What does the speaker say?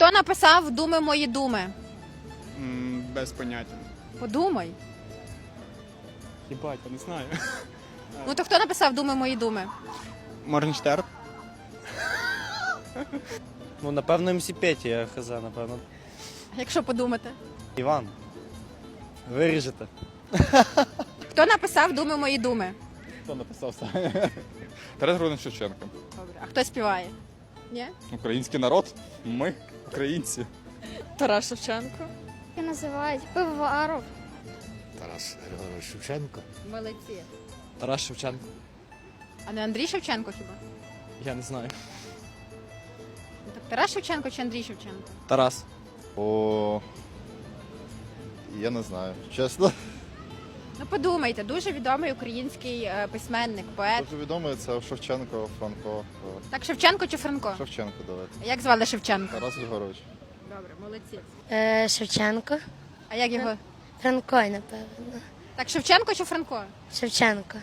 Хто написав Думи мої думи? М, Без поняття. Подумай. Хібать, я не знаю. Ну то хто написав Думи мої думи? Моргенштерн? Ну, напевно, МС Петі, я хз, напевно. Якщо подумати. Іван. Виріжете. Хто написав Думи мої думи? Хто написав саме? Тарас Григорович Шевченко. Добре. А хто співає? Ні? Український народ. Ми, українці. Тарас Шевченко. Як називають пивоваров. Тарас Григорович Шевченко. Молодці. Тарас Шевченко. А не Андрій Шевченко хіба? Я не знаю. Так Тарас Шевченко чи Андрій Шевченко? Тарас. О, я не знаю, чесно. Ну подумайте, дуже відомий український е, письменник, поет. Дуже відомий це Шевченко, Франко. е, Так Шевченко чи Франко? Шевченко, давайте. А Як звали Шевченко? Тарас Ігорович. Добре, молодці. Е, Шевченко. А як його? Франко, напевно. Так Шевченко чи Франко? Шевченко.